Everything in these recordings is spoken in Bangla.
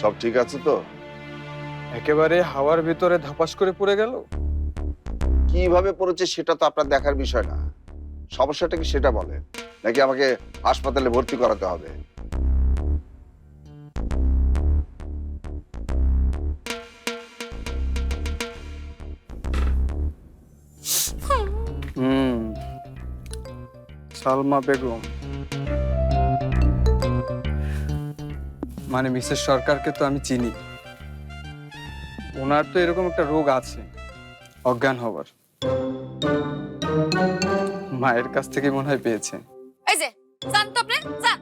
সব ঠিক আছে তো? একেবারে হাওয়ার ভিতরে ধাপাস করে পড়ে গেল? কীভাবে পড়েছে সেটা তো আপনার দেখার বিষয় না। সমস্যাটা কি সেটা বলে নাকি আমাকে হাসপাতালে ভর্তি করাতে হবে? হুম। সালমা বেগম। মানে মিসেস সরকারকে তো আমি চিনি। ওনার তো এরকম একটা রোগ আছে অজ্ঞান হবার। মায়ের কাছ থেকে মনে হয় পেয়েছে। এই যে জান তো আপনি যান।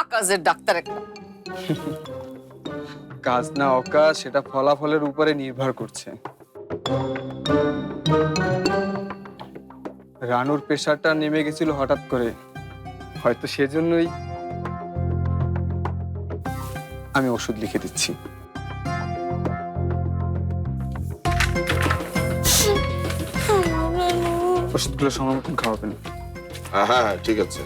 আকাশের ডাক্তার একটা। কাজ না অকাজ সেটা ফলাফলের উপরে নির্ভর করছে। রানুর প্রেশারটা নেমে গেছিল হঠাৎ করে। হয়তো সেজন্যই আমি ওষুধ লিখে দিচ্ছি। ওষুধগুলো সময় মতন খাওয়াবেন। হ্যাঁ হ্যাঁ হ্যাঁ, ঠিক আছে।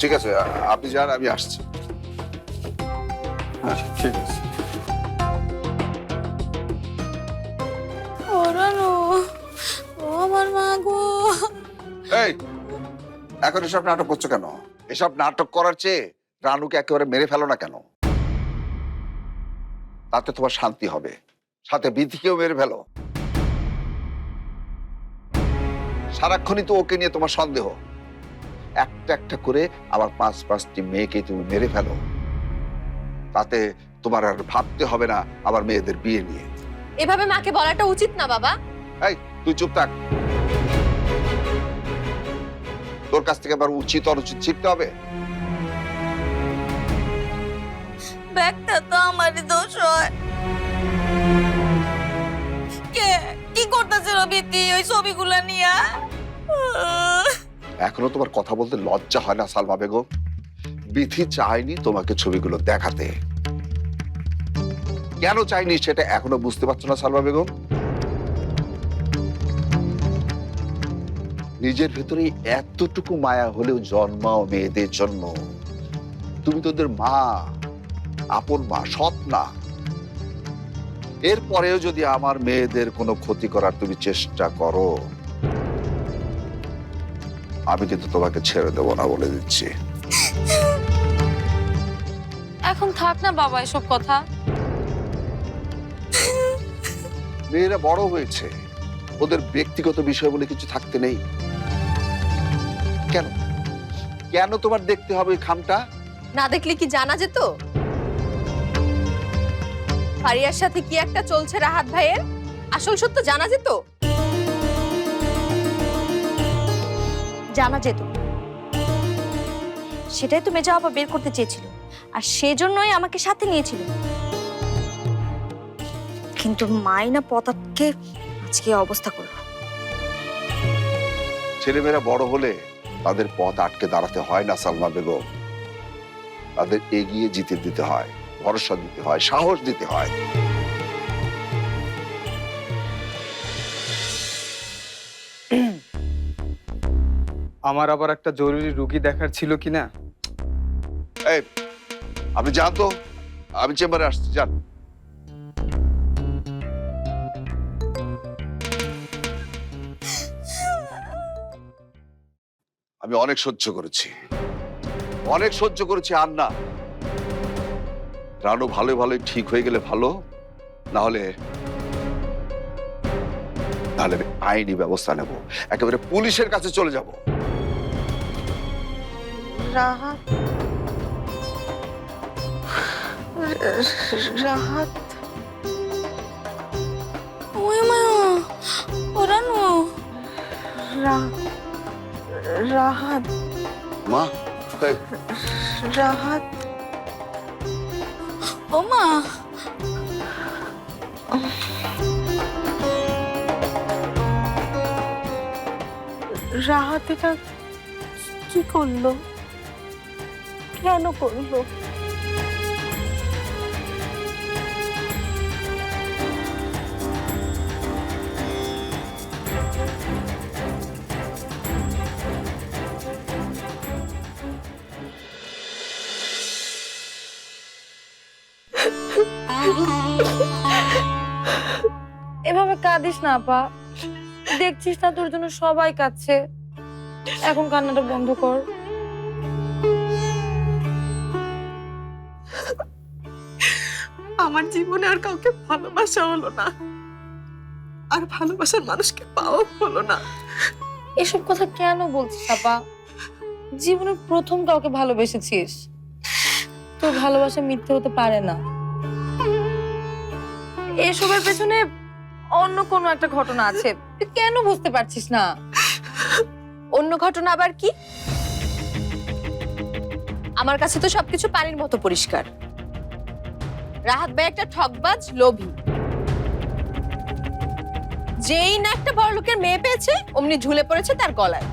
ঠিক আছে আপনি যান আমি আসছি। আচ্ছা ঠিক আছে। ওরানো ও আমার মা গো। এই এখন এসব নাটক করছ কেন? এসব নাটক করার চেয়ে রানুকে একেবারে মেরে ফেলো না কেন? তাতে তোমার শান্তি হবে। সাথে বিধিকেও মেরে ফেলো। সারাক্ষণই তো ওকে নিয়ে তোমার সন্দেহ। একটা একটা করে আবার পাঁচ পাঁচটি মেয়েকে তুমি মেরে ফেলো। তাতে তোমার আর ভাবতে হবে না আবার মেয়েদের বিয়ে নিয়ে। এভাবে মাকে বলাটা উচিত না বাবা। এই তুই চুপ থাক। তোর কাছ থেকে আবার উচিত অনুচিত শিখতে হবে? ব্যাগটা তো আমারই দোষ হয়। কে? কি করতেছে রবিতি ওই ছবিগুলো নিয়া? এখনও তোমার কথা বলতে লজ্জা হয় না সালমা বেগম? বিধি চায়নি তোমাকে ছবিগুলো দেখাতে। কেন চাইনি সেটা এখনও বুঝতে পারছ না সালমা বেগম? নিজের ভেতরে এতটুকু মায়া হলেও জন্মাও মেয়েদের জন্য। তুমি তোদের মা আপন মা সৎ না। এরপরেও যদি আমার মেয়েদের কোনো ক্ষতি করার তুমি চেষ্টা করো আমি কিন্তু তোমাকে ছেড়ে দেবো না বলে দিচ্ছি। এখন থাক না বাবা এসব কথা। মেয়েরা বড় হয়েছে। ওদের ব্যক্তিগত বিষয় বলে কিছু থাকতে নেই। কেন? কেন তোমার দেখতে হবে ওই খামটা? না দেখলে কি জানা যেত? ফারিয়ার সাথে কি একটা চলছে রাহাত ভাইয়ের? আসল সত্য জানা যেত? জানা যেত। সেটাই তো মেজা বাবা বের করতে চেয়েছিল। আর সেজন্যই আমাকে সাথে নিয়েছিল। কিন্তু মাইনা পতাতকে আজকে অবস্থা করল। ছেলেমেয়েরা বড় হলে তাদের পথ আটকে দাঁড়াতে হয় না সালমা বেগম। তাদের এগিয়ে জিতে দিতে হয় ভরসা দিতে হয় সাহস দিতে হয়। আমার আবার একটা জরুরি রুগী দেখার ছিল কিনা? এই আপনি যান তো। আমি চেম্বারে আসছি যান। আমি অনেক সহ্য করেছি। অনেক সহ্য করেছি, আর না। রানু ভালো, ভালোই ঠিক হয়ে গেলে ভালো, না হলে তাহলে আমি আইনি ব্যবস্থা নেব। একেবারে পুলিশের কাছে চলে যাব। রাহাত রাহাত ওই মা ওরানো রাহাত মা এই, রাহাত ও মা রাহাত এটা কি করল কেন করল এভাবে কাঁদিস না আপা। দেখছিস না তোর জন্য সবাই কাঁদছে। এখন কান্নাটা বন্ধ কর। আমার জীবনে আর কাউকে ভালোবাসা হলো না। আর ভালোবাসার মানুষকে পাওয়া হলো না। এসব কথা কেন বলছিস আপা? জীবনে প্রথম কাউকে ভালোবেসেছিস। তোর ভালোবাসা মিথ্যে হতে পারে না। এসবের পেছনে অন্য কোনো একটা ঘটনা আছে। তুই কেন বুঝতে পারছিস না? অন্য ঘটনা আবার কি? আমার কাছে তো সবকিছু পানির মতো পরিষ্কার। রাহাত ভাই একটা ঠকবাজ লোভী। যেই না একটা বড় লোকের মেয়ে পেয়েছে, অমনি ঝুলে পড়েছে তার গলায়।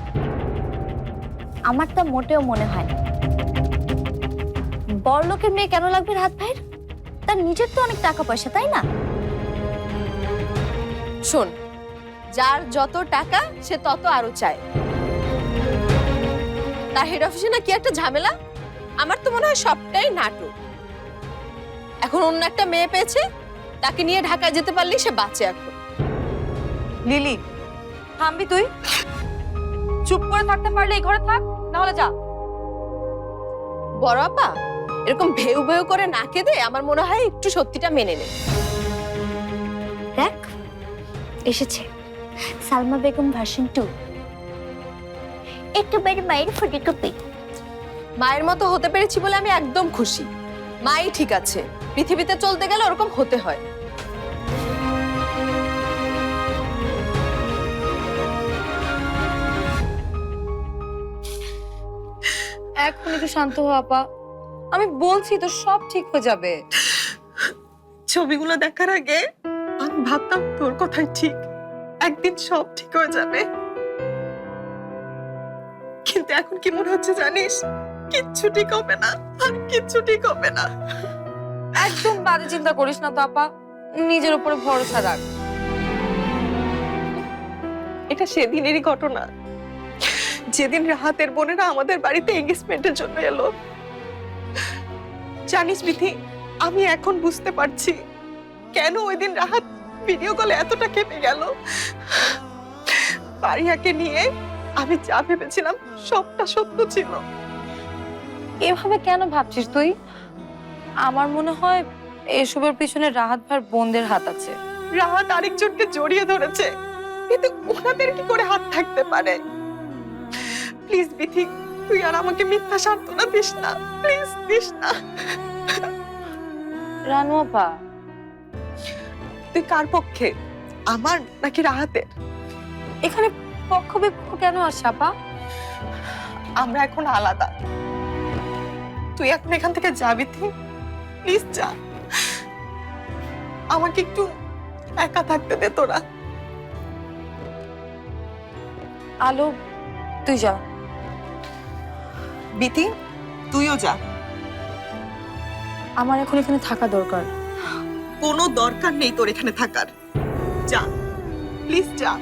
আমার তা মোটেও মনে হয় না। বড় লোকের মেয়ে কেন লাগবে রাত ভাইয়ের? তার নিজের তো অনেক টাকা পয়সা, তাই না? শোন যার যত টাকা সে তত আরও চায়। তার হেড অফিসে না কি একটা ঝামেলা? আমার তো মনে হয় সবটাই নাটক। এখন অন্য একটা মেয়ে পেয়েছে তাকে নিয়ে ঢাকায় যেতে পারলেই সে বাঁচে এখন। লিলি থামবি তুই? চুপ করে থাকতে পারলে এই ঘরে থাক নাহলে যা। বড় আপা এরকম ভেউ ভেউ করে না কেঁদে আমার মনে হয় একটু সত্যিটা মেনে নে। দেখ এসেছে। Salma Begum version two. একেবারে মায়ের ফুটে কপি। মায়ের মতো হতে পেরেছি বলে আমি একদম খুশি। মাই ঠিক আছে। পৃথিবীতে চলতে গেলে ওরকম হতে হয়। এখন একটু শান্ত হ আপা। আমি বলছি তো সব ঠিক হয়ে যাবে। ছবিগুলো দেখার আগে আমি ভাবতাম তোর কথাই ঠিক। একদিন সব ঠিক হয়ে যাবে। কিন্তু এখন কি মনে হচ্ছে জানিস? কিচ্ছু ঠিক হবে না আর কিচ্ছু ঠিক হবে না। একদম বাজে চিন্তা করিস না তো আপা। নিজের উপরে ভরসা রাখ। এটা সেদিনেরই ঘটনা। যেদিন রাহাতের বোনেরা আমাদের বাড়িতে এঙ্গেজমেন্টের জন্য এলো। জানিস বিথি আমি এখন বুঝতে পারছি কেন ওই দিন রাহাত ভিডিও কলে এতটা কেঁপে গেল? পারিয়াকে নিয়ে আমি যা ভেবেছিলাম সবটা সত্য ছিল। এভাবে কেন ভাবছিস তুই? আমার মনে হয় এসবের পিছনে রাহাত ভার বোনদের হাত আছে। রাহাত আরেকজনকে জড়িয়ে ধরেছে। কিন্তু ওনাদের কি করে হাত থাকতে পারে? প্লিজ বিথি তুই আর আমাকে মিথ্যা সান্ত্বনা দিস না। প্লিজ দিস না। রানু আপা তুই কার পক্ষে? আমার নাকি রাহাতের? এখানে পক্ষ বিপক্ষ কেন আসছে আপা আমরা এখন আলাদা। তুই এখন এখান থেকে যাবি তুই? প্লিজ যা। আমাকে একটু একা থাকতে দে তোরা। আলো তুই যা। বিতি তুইও যা। আমার এখন এখানে থাকা দরকার। কোনো দরকার নেই তোর এখানে থাকার। যা প্লিজ যা।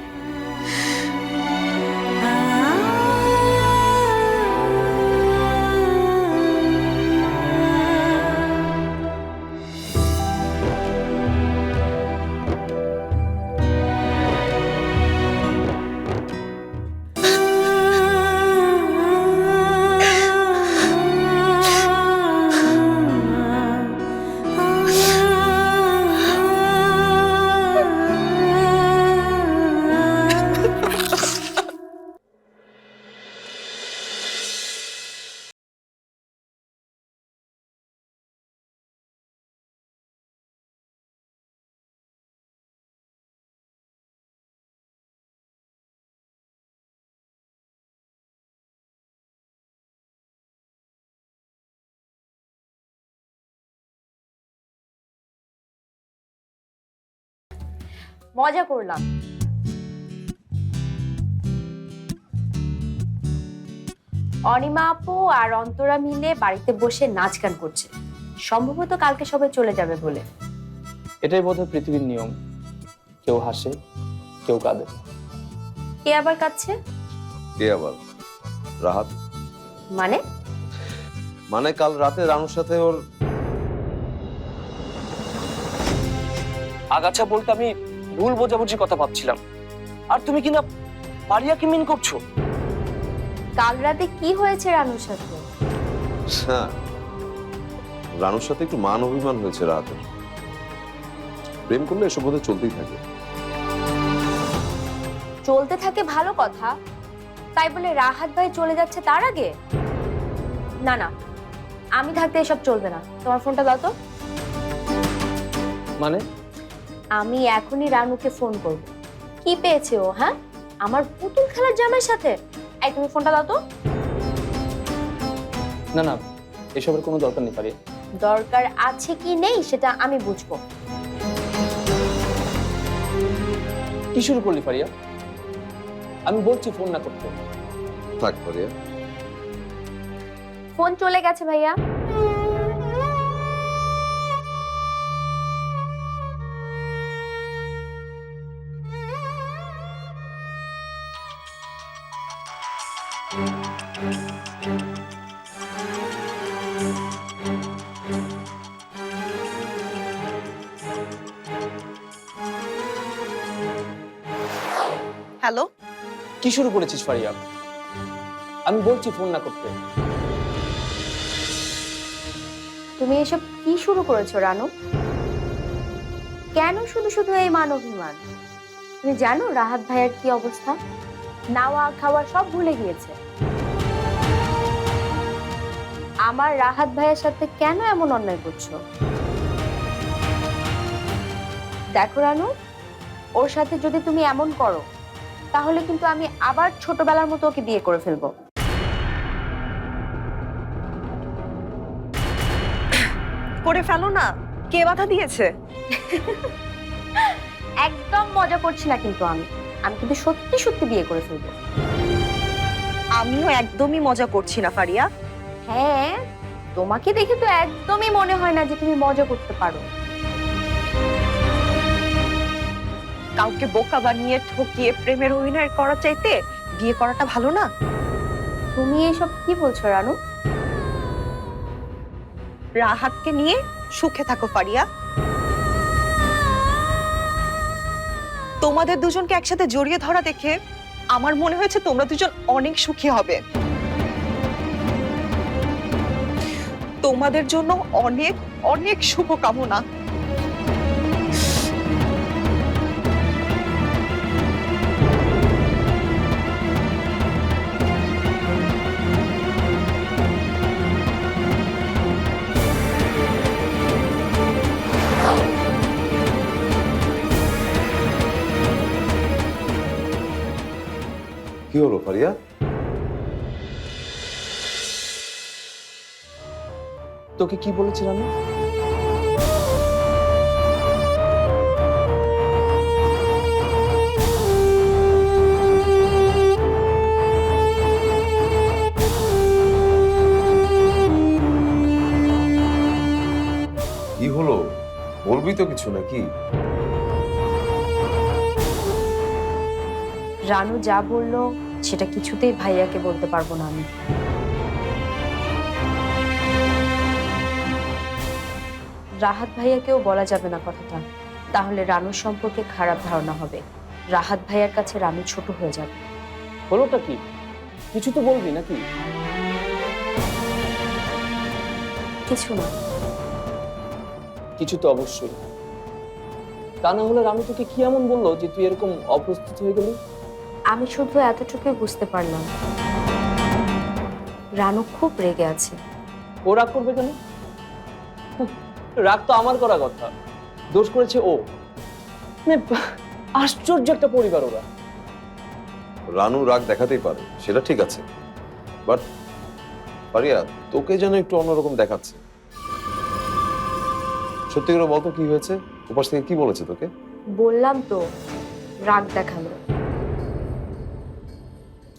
মজা করলাম। অনিমা আপু আর অন্তরা মিলে বাড়িতে বসে নাচ গান করছে। সম্ভবত কালকে সবাই চলে যাবে বলে। এটাই বোধহয় পৃথিবীর নিয়ম। কেউ হাসে কেউ কাঁদে। কে আবার কাঁদছে? কে আবার? রাহাত। মানে? মানে কাল রাতে রানুর সাথে ওর আগাছা বলতে আমি ভুল বোঝাবুঝির কথা ভাবছিলাম। আর তুমি কিনা পারিয়াকে মিন করছ? কাল রাতে কি হয়েছে রানুর সাথে? হ্যাঁ রানুর সাথে একটু মান অভিমান হয়েছে রাহাতের প্রেম করলে এসব বোধহয় চলতেই থাকে। চলতে থাকে ভালো কথা। তাই বলে রাহাত ভাই চলে যাচ্ছে তার আগে? না না আমি থাকতে এসব চলবে না। তোমার ফোনটা দাও তো। মানে? আমি এখনই রানুকে ফোন করব। কি পেয়েছে ও হ্যাঁ? আমার পুতুল খেলার জামাইয়ের সাথে? এই তুমি ফোনটা দাও তো। না না এসবের কোনো দরকার নেই পারি। দরকার আছে কি নেই সেটা আমি বুঝব। কি শুরু করলি পারিয়া? আমি বলছি ফোন না করতে। থাক পারিয়া। ফোন চলে গেছে ভাইয়া। শুরু করেছিস পারিয়া আমি বলছি ফোন না করতে। তুমি এসব কি শুরু করেছ, রানু? কেন শুধু শুধু এই মান অভিমান তুমি জানো রাহাত ভাইয়ের কি অবস্থা? নাওয়া, খাওয়া সব ভুলে গিয়েছে। আমার রাহাত ভাইয়ের সাথে কেন এমন অন্যায় করছ? দেখো, রানু, ওর সাথে যদি তুমি এমন করো তাহলে কিন্তু আমি আবার ছোটবেলার মতো ওকে বিয়ে করে ফেলব। করে ফেলো না। কে বাধা দিয়েছে? একদম মজা করছি না কিন্তু আমি। আমি কিন্তু সত্যি সত্যি বিয়ে করে ফেলব। আমিও একদমই মজা করছি না ফারিয়া। হ্যাঁ তোমাকে দেখে তো একদমই মনে হয় না যে তুমি মজা করতে পারো। কাউকে বোকা বানিয়ে ঠকিয়ে প্রেমের অভিনয় করা চাইতে বিয়ে করাটা ভালো না? তুমি এসব কি বলছো রানু? রাহাতকে নিয়ে সুখে থাকো ফারিয়া। তোমাদের দুজনকে একসাথে জড়িয়ে ধরা দেখে আমার মনে হয়েছে তোমরা দুজন অনেক সুখী হবে। তোমাদের জন্য অনেক অনেক শুভকামনা। কি হলো পারিয়া তোকে কি বলেছি রানু? কি হলো? বলবি তো কিছু নাকি? রানু যা বলল সেটা কিছুতেই ভাইয়াকে বলতে পারব না আমি। রাহাত ভাইয়াকেও বলা যাবে না কথাটা। তাহলে রানুর সম্পর্কে খারাপ ধারণা হবে। রাহাত ভাইয়ার কাছে রানু ছোট হয়ে যাবে। হলোটা কি? কিছু তো বলবি নাকি? কিছু না। কিছু তো অবশ্যই। তা না হলে রানু তোকে কি এমন বলল যে তুই এরকম অপ্রস্তুত হয়ে গেলি? আমি শুধু এতটুকুই বুঝতে পারলাম। রানু খুব রেগে আছে। ও রাগ করবে কেন? রাগ তো আমার করা কথা। দোষ করেছে ও। মানে আশ্চর্য একটা পরিবার ওরা। রানু রাগ দেখাতেই পারে সেটা ঠিক আছে। বাট পারিয়া তোকে যেন একটু অন্যরকম দেখাচ্ছে। সত্যি করে বলতো কি হয়েছে? উপাস থেকে কি বলেছে তোকে? বললাম তো রাগ দেখাল।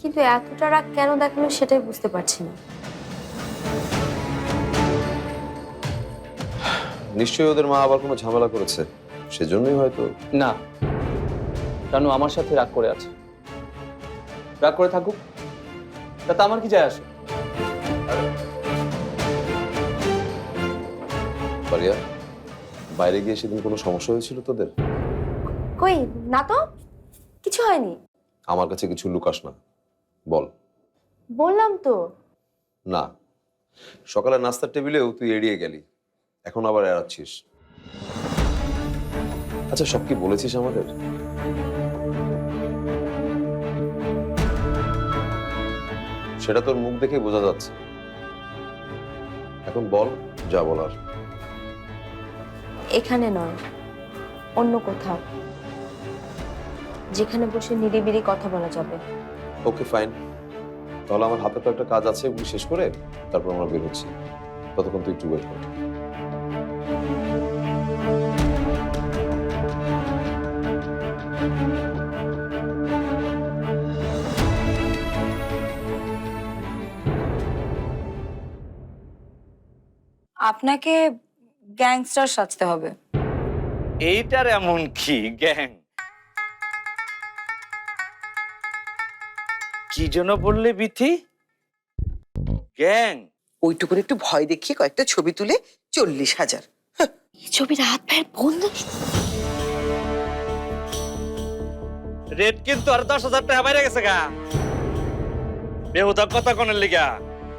কিন্তু এতটা রাগ কেন দেখাল সেটাই বুঝতে পারছি না। নিশ্চয়ই ওদের মা আবার কোনো ঝামেলা করেছে? সেজন্যই হয়তো না। রানু আমার সাথে রাগ করে আছে। রাগ করে থাকুক। তাতে আমার কি যায় আসে? পারিয়া বাইরে গিয়ে সেদিন কোনো সমস্যা হয়েছিল তোদের? কই না তো? কিছু হয়নি। আমার কাছে কিছু লুকাস না। বল। বললাম তো। না। সকালে নাস্তার টেবিলেও তুই এড়িয়ে গেলি। এখন আবার এড়াচ্ছিস। আচ্ছা সব কি বলেছিস আমাদের? সেটা তোর মুখ দেখে বোঝা যাচ্ছে। এখন বল যা বলার। এখানে নয় অন্য কোথাও। যেখানে বসে নিরিবিলি কথা বলা যাবে। ওকে ফাইন তাহলে আমার হাতে তো একটা কাজ আছে ওগুলি শেষ করে তারপর আমরা বের হচ্ছি। ততক্ষণ তুই একটু ওয়েট কর। আপনাকে গ্যাংস্টার সাজতে হবে। এইটার এমন কি? গ্যাং কি জন্য বললে বিথি? গ্যাং। ওইটুকুর একটু ভয় দেখিয়ে কয়েকটা ছবি তুলে চল্লিশ হাজার। ছবি রাত ভাইয়ের বন্ধু রেট কিন্তু আর দশ হাজার টাকা বাইরে গেছে গা। বেহুদা কথা কোনের লিগা।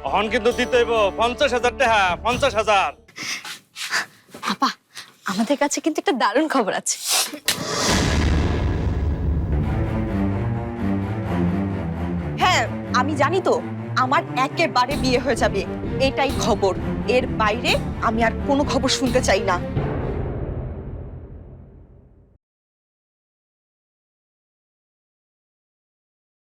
অহন কিন্তু দিতে হইব পঞ্চাশ হাজার টাকা পঞ্চাশ হাজার। আপা আমাদের কাছে কিন্তু একটা দারুণ খবর আছে। আমি জানি তো, আমার একেবারে বিয়ে হয়ে যাবে। এটাই খবর। এর বাইরে আমি আর কোনো খবর শুনতে চাই না।